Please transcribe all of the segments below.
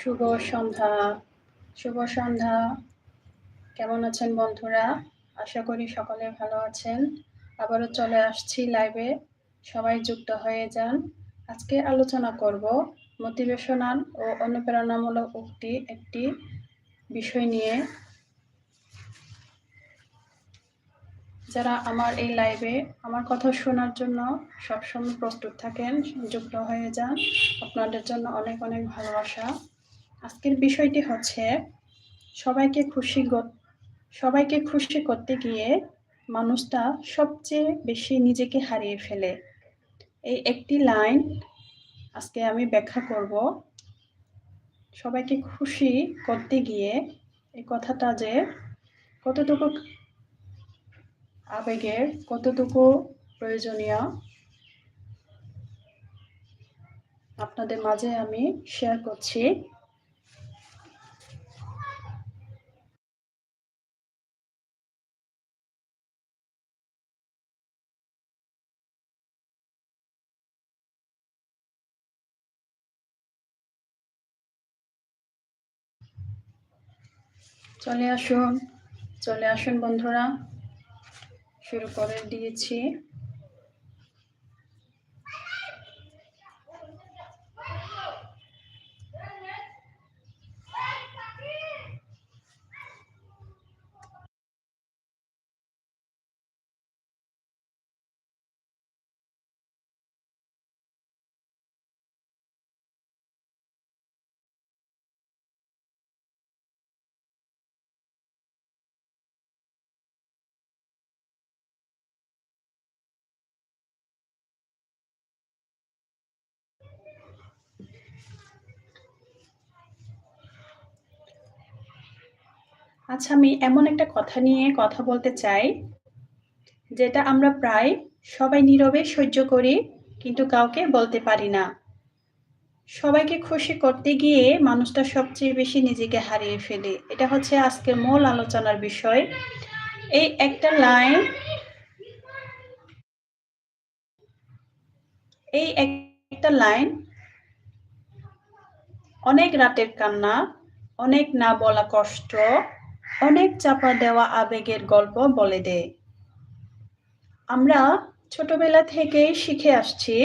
শুভ সন্ধ্যা। শুভ সন্ধ্যা। কেমন আছেন বন্ধুরা? আশা করি সকলে ভালো আছেন। আবারও চলে আসছি লাইভে সবাই যুক্ত হয়ে যান। আজকে আলোচনা করব মোটিভেশনাল ও অনুপ্রেরণামূলক উক্তি একটি বিষয় নিয়ে। যারা আমার এই লাইভে আমার কথা শোনার জন্য সবসময় প্রস্তুত থাকেন, যুক্ত হয়ে যান, আপনাদের জন্য অনেক অনেক ভালোবাসা। আজকের বিষয়টি হচ্ছে সবাইকে খুশি সবাইকে খুশি করতে গিয়ে মানুষটা সবচেয়ে বেশি নিজেকে হারিয়ে ফেলে। এই একটি লাইন আজকে আমি ব্যাখ্যা করব। সবাইকে খুশি করতে গিয়ে এই কথাটা যে কতটুকু আবেগের, কতটুকু প্রয়োজনীয়, আপনাদের মাঝে আমি শেয়ার করছি। চলে আসুন চলে আসুন বন্ধুরা। শুরু করে দিয়েছি। আচ্ছা আমি এমন একটা কথা নিয়ে কথা বলতে চাই, যেটা আমরা প্রায় সবাই নীরবে সহ্য করি, কিন্তু কাউকে বলতে পারি না। সবাইকে খুশি করতে গিয়ে মানুষটা সবচেয়ে বেশি নিজেকে হারিয়ে ফেলে। এটা হচ্ছে আজকের মূল আলোচনার বিষয়। এই একটা লাইন, এই একটা লাইন, অনেক রাতের কান্না, অনেক না বলা কষ্ট অনেক চাপা দেওয়া আবেগের গল্প বলে দে। আমরা ছোটবেলা থেকেই শিখে আসছি,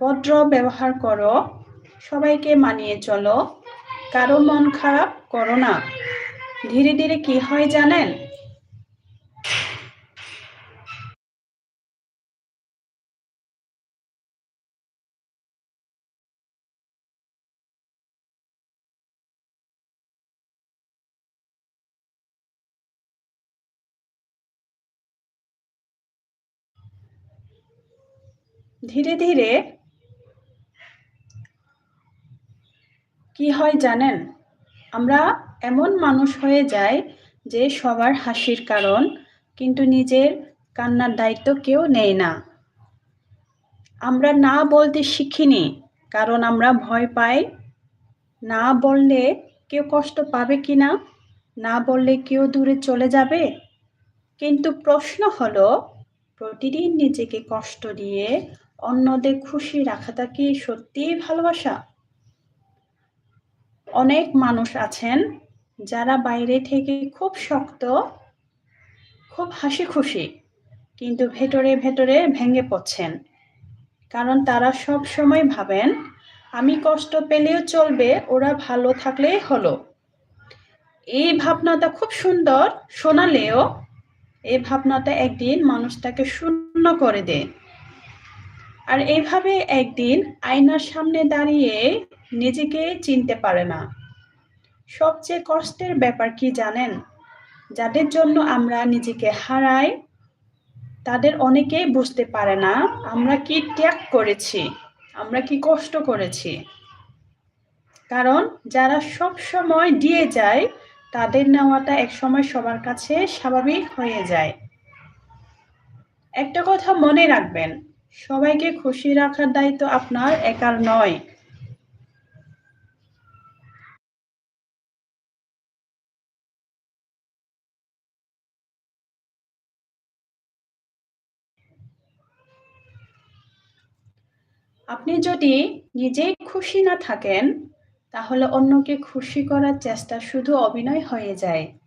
ভদ্র ব্যবহার করো, সবাইকে মানিয়ে চলো, কারও মন খারাপ করো না। ধীরে ধীরে কি হয় জানেন? ধীরে ধীরে কি হয় জানেন? আমরা এমন মানুষ হয়ে যাই যে সবার হাসির কারণ, কিন্তু নিজের কান্নার দায়িত্ব কেউ নেয় না। আমরা না বলতে শিখিনি, কারণ আমরা ভয় পাই। না বললে কেউ কষ্ট পাবে কি না? না বললে কেউ দূরে চলে যাবে? কিন্তু প্রশ্ন হলো, প্রতিদিন নিজেকে কষ্ট দিয়ে অন্যদের খুশি রাখাটা কি সত্যিই ভালোবাসা? অনেক মানুষ আছেন যারা বাইরে থেকে খুব শক্ত, খুব হাসি খুশি কিন্তু ভেতরে ভেতরে ভেঙে পড়ছেন। কারণ তারা সব সময় ভাবেন, আমি কষ্ট পেলেও চলবে, ওরা ভালো থাকলেই হলো। এই ভাবনাটা খুব সুন্দর, শোনালেও এই ভাবনাটা একদিন মানুষটাকে শূন্য করে দেয়। আর এইভাবে একদিন আয়নার সামনে দাঁড়িয়ে নিজেকে চিনতে পারে না। সবচেয়ে কষ্টের ব্যাপার কি জানেন? যাদের জন্য আমরা নিজেকে হারাই, তাদের অনেকেই বুঝতে পারে না, আমরা কি ত্যাগ করেছি, আমরা কি কষ্ট করেছি। কারণ যারা সব সময় দিয়ে যায়, তাদের নেওয়াটা এক সময় সবার কাছে স্বাভাবিক হয়ে যায়। একটা কথা মনে রাখবেন সবাইকে খুশি রাখার দায়িত্ব আপনার, একার নয়। আপনি যদি নিজেই খুশি না থাকেন, তাহলে অন্যকে খুশি করার চেষ্টা শুধু অভিনয় হয়ে যায়।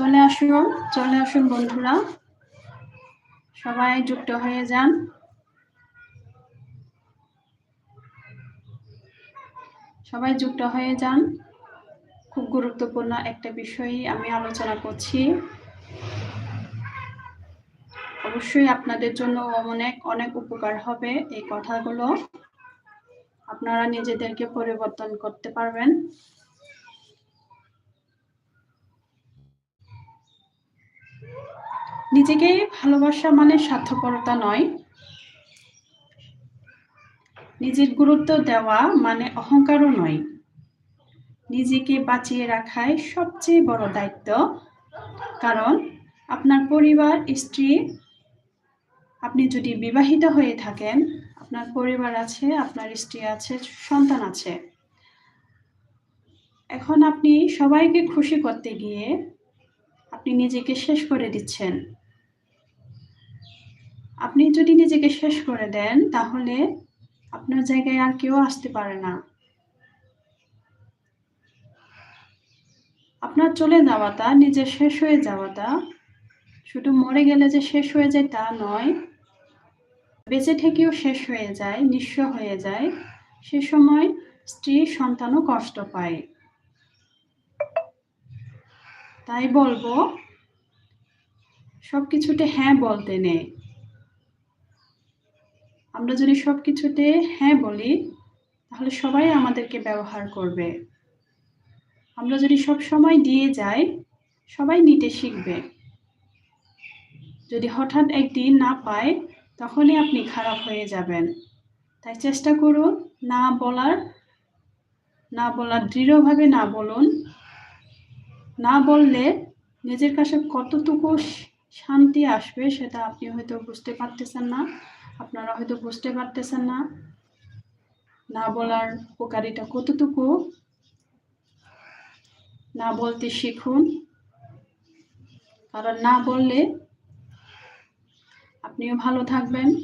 চলে আসুন চলে আসুন বন্ধুরা। সবাই যুক্ত হয়ে যান। সবাই যুক্ত হয়ে যান। খুব গুরুত্বপূর্ণ একটা বিষয় আমি আলোচনা করছি। অবশ্যই আপনাদের জন্য অনেক অনেক উপকার হবে এই কথাগুলো। আপনারা নিজেদেরকে পরিবর্তন করতে পারবেন। নিজেকে ভালোবাসা মানে স্বার্থপরতা নয়। নিজের গুরুত্ব দেওয়া মানে অহংকারও নয়। নিজেকে বাঁচিয়ে রাখাই সবচেয়ে বড় দায়িত্ব। কারণ আপনার পরিবার, স্ত্রী, আপনি যদি বিবাহিত হয়ে থাকেন, আপনার পরিবার আছে, আপনার স্ত্রী আছে, সন্তান আছে। এখন আপনি সবাইকে খুশি করতে গিয়ে আপনি নিজেকে শেষ করে দিচ্ছেন। আপনি যদি নিজেকে শেষ করে দেন, তাহলে আপনার জায়গায় আর কেউ আসতে পারে না। আপনার চলে যাওয়াটা, নিজের শেষ হয়ে যাওয়াটা, শুধু মরে গেলে যে শেষ হয়ে যায় তা নয়, বেঁচে থেকেও শেষ হয়ে যায়, নিঃস্ব হয়ে যায়, সে সময় স্ত্রী সন্তানও কষ্ট পায়। তাই বলব সব কিছুতে হ্যাঁ বলতে নেই। আমরা যদি সব কিছুতে হ্যাঁ বলি, তাহলে সবাই আমাদেরকে ব্যবহার করবে। আমরা যদি সব সময় দিয়ে যাই, সবাই নিতে শিখবে। যদি হঠাৎ একদিন না পায় তখনই আপনি খারাপ হয়ে যাবেন। তাই চেষ্টা করুন না বলার না বলার, দৃঢ়ভাবে না বলুন। না বললে নিজের কাছে কতটুকু শান্তি আসবে, সেটা আপনি হয়তো বুঝতে পারতেছেন না। আপনারা হয়তো বুঝতে পারতেছেন না। না বলার উপকারিতা কতটুকু? না বলতে শিখুন। কারণ না বললে আপনিও ভালো থাকবেন,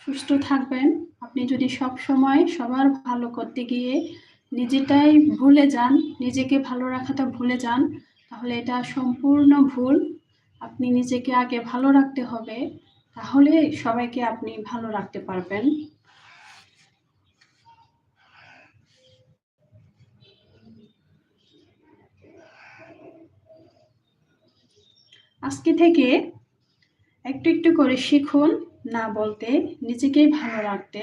সুস্থ থাকবেন। আপনি যদি সব সময় সবার ভালো করতে গিয়ে নিজেটাই ভুলে যান, নিজেকে ভালো রাখাটা ভুলে যান, তাহলে এটা সম্পূর্ণ ভুল। আপনি নিজেকে আগে ভালো রাখতে হবে, তাহলে সবাইকে আপনি ভালো রাখতে পারবেন। আজকে থেকে একটু একটু করে শিখুন না বলতে নিজেকেই ভালো রাখতে।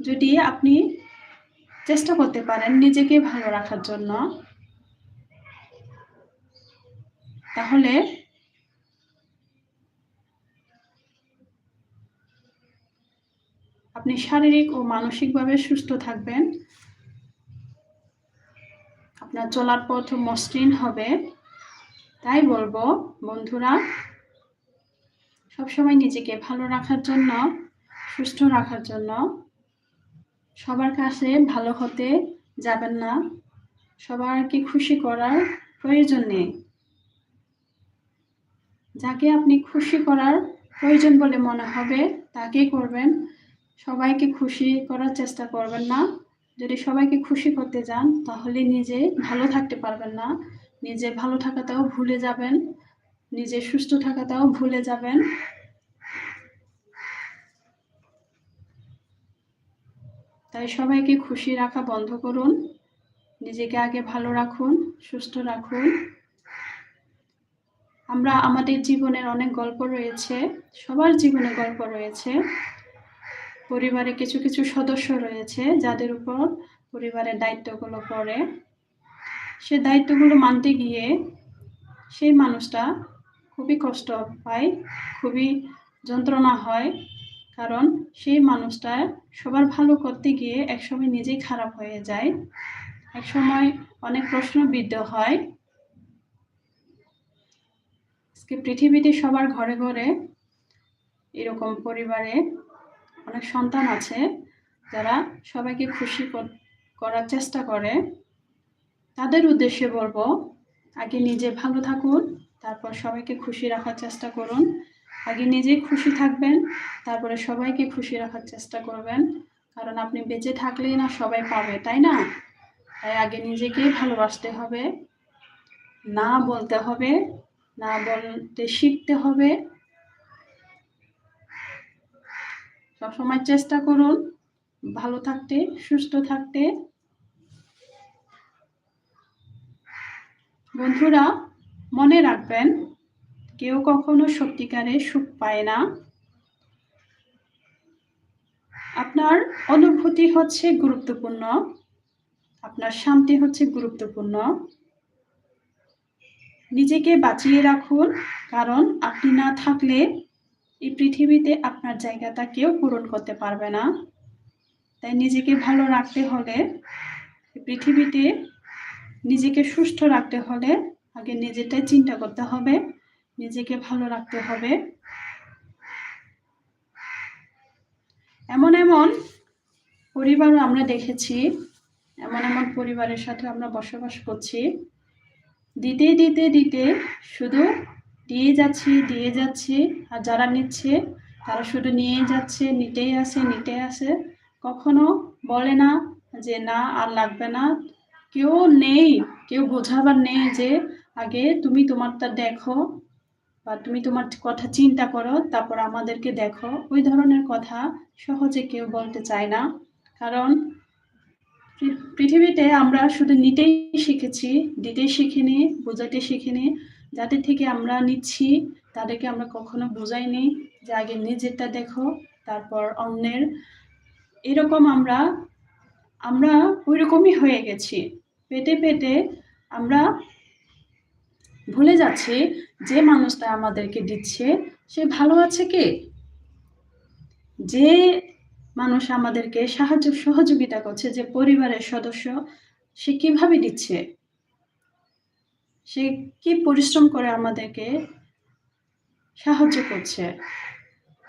যদি আপনি চেষ্টা করতে পারেন নিজেকে ভালো রাখার জন্য তাহলে আপনি শারীরিক ও মানসিকভাবে সুস্থ থাকবেন। আপনার চলার পথ মসৃণ হবে। তাই বলব, বন্ধুরা, সবসময় নিজেকে ভালো রাখার জন্য, সুস্থ রাখার জন্য সবার কাছে ভালো হতে যাবেন না। সবারকে খুশি করার প্রয়োজন নেই। যাকে আপনি খুশি করার প্রয়োজন বলে মনে হবে, তাকে করবেন। সবাইকে খুশি করার চেষ্টা করবেন না। যদি সবাইকে খুশি করতে যান, তাহলে নিজে ভালো থাকতে পারবেন না। নিজে ভালো থাকাটাও ভুলে যাবেন। নিজে সুস্থ থাকাটাও ভুলে যাবেন। তাই সবাইকে খুশি রাখা বন্ধ করুন। নিজেকে আগে ভালো রাখুন, সুস্থ রাখুন। আমরা আমাদের জীবনের অনেক গল্প রয়েছে, সবার জীবনে গল্প রয়েছে। পরিবারে কিছু কিছু সদস্য রয়েছে যাদের উপর পরিবারের দায়িত্বগুলো পড়ে। সে দায়িত্বগুলো মানতে গিয়ে সেই মানুষটা খুবই কষ্ট পায়, খুবই যন্ত্রণা হয়। কারণ সেই মানুষটা সবার ভালো করতে গিয়ে একসময় নিজেই খারাপ হয়ে যায়। একসময় অনেক প্রশ্নবিদ্ধ হয়। আজকে পৃথিবীতে সবার ঘরে ঘরে এরকম পরিবারে অনেক সন্তান আছে, যারা সবাইকে খুশি করার চেষ্টা করে। তাদের উদ্দেশ্যে বলব, আগে নিজে ভালো থাকুন, তারপর সবাইকে খুশি রাখার চেষ্টা করুন। আগে নিজে খুশি থাকবেন, তারপরে সবাইকে খুশি রাখার চেষ্টা করবেন। কারণ আপনি বেঁচে থাকলেই না সবাই পাবে, তাই না? তাই আগে নিজেকে ভালোবাসতে হবে, না বলতে হবে না বলতে শিখতে হবে। সবসময় চেষ্টা করুন। ভালো থাকতে, সুস্থ থাকতে। বন্ধুরা, মনে রাখবেন, কেউ কখনো সত্যিকারে সুখ পায় না। আপনার অনুভূতি হচ্ছে গুরুত্বপূর্ণ। আপনার শান্তি হচ্ছে গুরুত্বপূর্ণ। নিজেকে বাঁচিয়ে রাখুন, কারণ আপনি না থাকলে এই পৃথিবীতে আপনার জায়গাটা কেউ পূরণ করতে পারবে না। তাই নিজেকে ভালো রাখতে হলে পৃথিবীতে নিজেকে সুস্থ রাখতে হলে আগে নিজেটাই চিন্তা করতে হবে, নিজেকে ভালো রাখতে হবে। এমন এমন পরিবারও আমরা দেখেছি, এমন এমন পরিবারের সাথে আমরা বসবাস করছি। দিতে দিতে দিতে শুধু দিয়ে যাচ্ছি দিয়ে যাচ্ছি। আর যারা নিচ্ছে, তারা শুধু নিয়ে যাচ্ছে, নিতেই আসে নিতে আসে। কখনো বলে না যে, না, আর লাগবে না। কেউ নেই, কেউ বোঝাবার নেই যে, আগে তুমি তোমারটা দেখো বা তুমি তোমার কথা চিন্তা করো, তারপর আমাদেরকে দেখো। ওই ধরনের কথা সহজে কেউ বলতে চায় না। কারণ পৃথিবীতে আমরা শুধু নিতেই শিখেছি দিতেই শিখিনি বোঝাতে শিখিনি। যাদের থেকে আমরা নিচ্ছি, তাদেরকে আমরা কখনো বোঝাইনি যে আগে নিজেরটা দেখো, তারপর অন্যের। এরকম আমরা আমরা ওই রকমই হয়ে গেছি। পেটে পেটে আমরা ভুলে যাচ্ছি যে মানুষটা আমাদেরকে দিচ্ছে, সে ভালো আছে কে? যে মানুষ আমাদেরকে সাহায্য সহযোগিতা করছে যে পরিবারের সদস্য সে কীভাবে দিচ্ছে? সে কি পরিশ্রম করে আমাদেরকে সাহায্য করছে?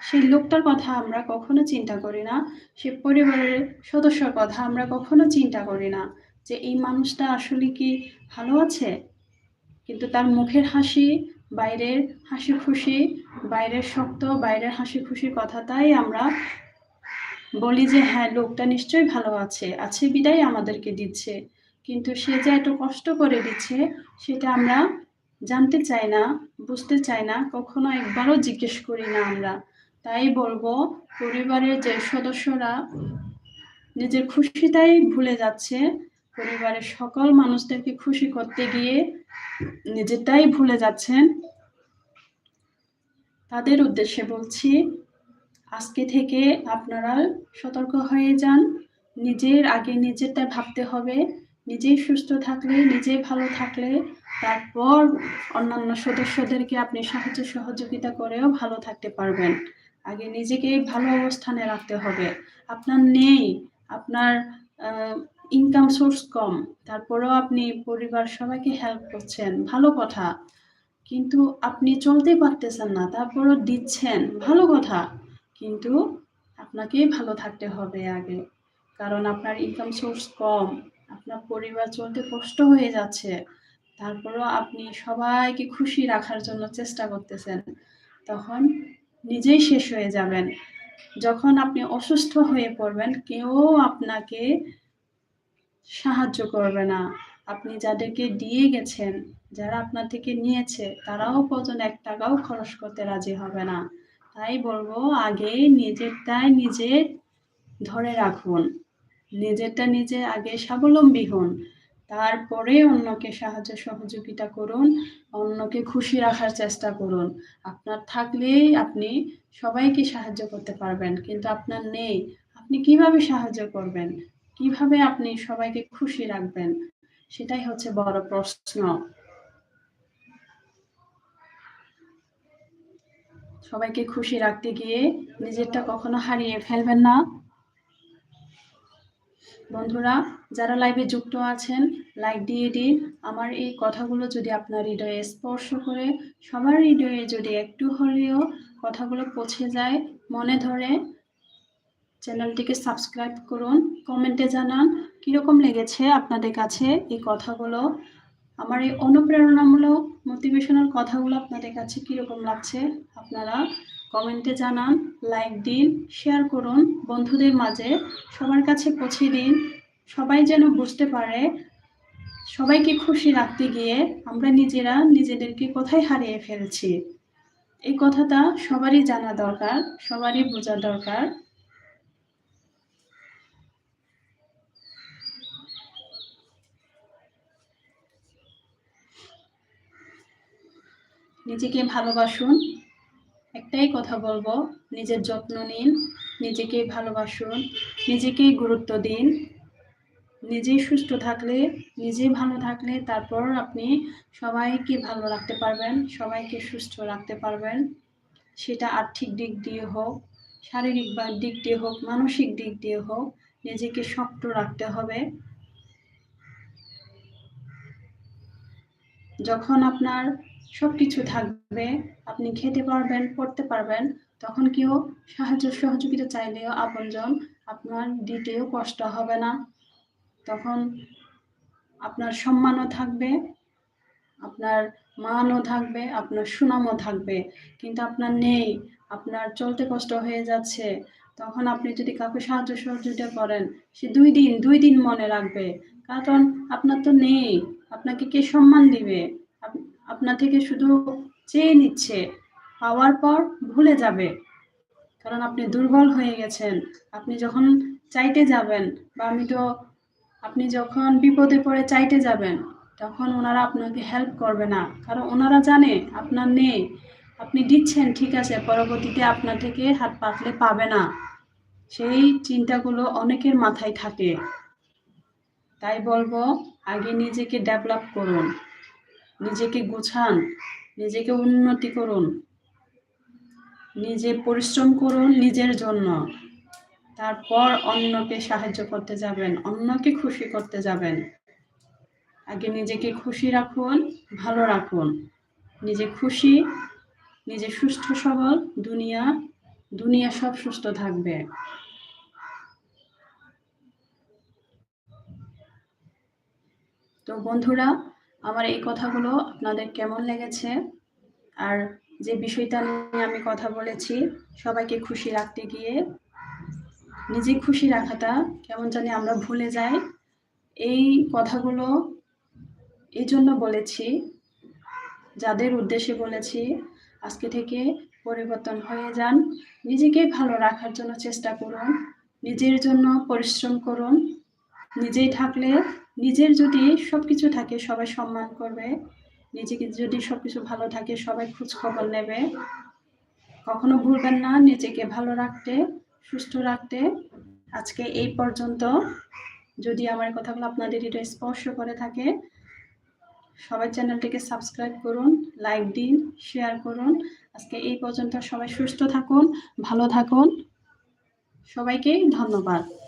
সেই লোকটার কথা আমরা কখনো চিন্তা করি না। সে পরিবারের সদস্যর কথা আমরা কখনো চিন্তা করি না যে এই মানুষটা আসলে কি ভালো আছে? কিন্তু তার মুখের হাসি, বাইরের হাসি খুশি, বাইরের শক্ত, বাইরের হাসি খুশির কথাটাই আমরা বলি যে হ্যাঁ লোকটা নিশ্চয়ই ভালো আছে আছে বিদায় আমাদেরকে দিচ্ছে। কিন্তু সে যে এত কষ্ট করে দিচ্ছে, সেটা আমরা জানতে চাই না, বুঝতে চাই না, কখনো একবারও জিজ্ঞেস করি না আমরা। তাই বলব, পরিবারের যে সদস্যরা নিজের খুশিটাই ভুলে যাচ্ছে, পরিবারের সকল মানুষদেরকে খুশি করতে গিয়ে নিজেরটাই ভুলে যাচ্ছেন। তাদের উদ্দেশ্যে বলছি আজকে থেকে আপনারা সতর্ক হয়ে যান। নিজের আগে নিজেরটা ভাবতে হবে। নিজেই সুস্থ থাকলে, নিজেই ভালো থাকলে, তারপর অন্যান্য সদস্যদেরকে আপনি সাহায্য সহযোগিতা করেও ভালো থাকতে পারবেন। আগে নিজেকে ভালো অবস্থানে রাখতে হবে। আপনার নেই, আপনার ইনকাম সোর্স কম, তারপরেও আপনি পরিবার, সবাইকে হেল্প করছেন, ভালো কথা। কিন্তু আপনি চলতে পারতেছেন না, তারপরও দিচ্ছেন, ভালো কথা। কিন্তু আপনাকেই ভালো থাকতে হবে আগে। কারণ আপনার ইনকাম সোর্স কম, আপনার পরিবার চলতে কষ্ট হয়ে যাচ্ছে, তারপরও আপনি সবাইকে খুশি রাখার জন্য চেষ্টা করতেছেন, তখন নিজেই শেষ হয়ে যাবেন। যখন আপনি অসুস্থ হয়ে পড়বেন, কেউ আপনাকে সাহায্য করবে না। আপনি যাদেরকে দিয়ে গেছেন, যারা আপনার থেকে নিয়েছে, তারাও পর্যন্ত এক টাকাও খরচ করতে রাজি হবে না। তাই বলব আগে নিজেরটাই নিজে ধরে রাখুন। নিজেরটা নিজে আগে স্বাবলম্বী হন। তারপরে অন্যকে সাহায্য সহযোগিতা করুন, অন্যকে খুশি রাখার চেষ্টা করুন। আপনার থাকলেই আপনি সবাইকে সাহায্য করতে পারবেন, কিন্তু আপনার নেই, আপনি কীভাবে সাহায্য করবেন? কীভাবে আপনি সবাইকে খুশি রাখবেন? সেটাই হচ্ছে বড় প্রশ্ন। সবাইকে খুশি রাখতে গিয়ে নিজেরটা কখনো হারিয়ে ফেলবেন না। বন্ধুরা, যারা লাইভে যুক্ত আছেন লাইক দিয়ে দিন। আমার এই কথাগুলো যদি আপনার হৃদয়ে স্পর্শ করে, সবার হৃদয়ে যদি একটু হলেও কথাগুলো পৌঁছে যায়, মনে ধরে চ্যানেলটিকে সাবস্ক্রাইব করুন কমেন্টে জানান, কীরকম লেগেছে আপনাদের কাছে এই কথাগুলো? আমার এই অনুপ্রেরণামূলক মোটিভেশনাল কথাগুলো আপনাদের কাছে কীরকম লাগছে? আপনারা কমেন্টে জানান লাইক দিন শেয়ার করুন, বন্ধুদের মাঝে সবার কাছে পৌঁছে দিন। সবাই যেন বুঝতে পারে, সবাইকে খুশি রাখতে গিয়ে আমরা নিজেরা নিজেদেরকে কোথায় হারিয়ে ফেলছি? এই কথাটা সবারই জানা দরকার, সবারই বোঝা দরকার। নিজেকে ভালোবাসুন। একটাই কথা বলব, নিজের যত্ন নিন, নিজেকে ভালোবাসুন নিজেকেই গুরুত্ব দিন। নিজেই সুস্থ থাকলে নিজেই ভালো থাকলে তারপর আপনি সবাইকে ভালো রাখতে পারবেন, সবাইকে সুস্থ রাখতে পারবেন। সেটা আর্থিক দিক দিয়ে হোক, শারীরিক বা দিক দিয়ে হোক, মানসিক দিক দিয়ে হোক, নিজেকে শক্ত রাখতে হবে। যখন আপনার সব কিছু থাকবে, আপনি খেতে পারবেন, পড়তে পারবেন, তখন কেউ সাহায্য, সহযোগিতা চাইলেও আপনজন আপনার দিতেও কষ্ট হবে না। তখন আপনার সম্মানও থাকবে, আপনার মানও থাকবে, আপনার সুনামও থাকবে। কিন্তু আপনার নেই, আপনার চলতে কষ্ট হয়ে যাচ্ছে, তখন আপনি যদি কাউকে সাহায্য, সহযোগিতা করেন, সে দুই দিন দুই দিন মনে রাখবে। কারণ আপনার তো নেই, আপনাকে কে সম্মান দিবে? আপনার থেকে শুধু চেয়ে নিচ্ছে, পাওয়ার পর ভুলে যাবে। কারণ আপনি দুর্বল হয়ে গেছেন। আপনি যখন চাইতে যাবেন বা আমি তো, আপনি যখন বিপদে পড়ে চাইতে যাবেন, তখন ওনারা আপনাকে হেল্প করবে না। কারণ ওনারা জানে আপনার নেই। আপনি দিচ্ছেন, ঠিক আছে, পরবর্তীতে আপনার থেকে হাত পাতলে পাবে না। সেই চিন্তাগুলো অনেকের মাথায় থাকে। তাই বলব, আগে নিজেকে ডেভেলপ করুন। নিজেকে গুছান, নিজেকে উন্নতি করুন, নিজে পরিশ্রম করুন নিজের জন্য। তারপর অন্যকে সাহায্য করতে যাবেন, অন্যকে খুশি করতে যাবেন। আগে নিজেকে খুশি রাখুন, ভালো রাখুন। নিজে খুশি, নিজে সুস্থ, সবল, দুনিয়া দুনিয়া সব সুস্থ থাকবে। তো বন্ধুরা আমার এই কথাগুলো আপনাদের কেমন লেগেছে? আর যে বিষয়টা নিয়ে আমি কথা বলেছি, সবাইকে খুশি রাখতে গিয়ে, নিজে খুশি রাখাটা কেমন জানি আমরা ভুলে যাই। এই কথাগুলো এই জন্য বলেছি, যাদের উদ্দেশ্যে বলেছি, আজকে থেকে পরিবর্তন হয়ে যান। নিজেকে ভালো রাখার জন্য চেষ্টা করুন, নিজের জন্য পরিশ্রম করুন। নিজেই থাকলে নিজের যদি সব কিছু থাকে, সবাই সম্মান করবে। নিজেকে যদি সব কিছু ভালো থাকে, সবাই খোঁজ খবর নেবে। কখনো ভুলবেন না, নিজেকে ভালো রাখতে, সুস্থ রাখতে। আজকে এই পর্যন্ত। যদি আমার কথাগুলো আপনাদের এটা স্পর্শ করে থাকে, সবাই চ্যানেলটিকে সাবস্ক্রাইব করুন, লাইক দিন, শেয়ার করুন। আজকে এই পর্যন্ত সবাই সুস্থ থাকুন, ভালো থাকুন। সবাইকে ধন্যবাদ।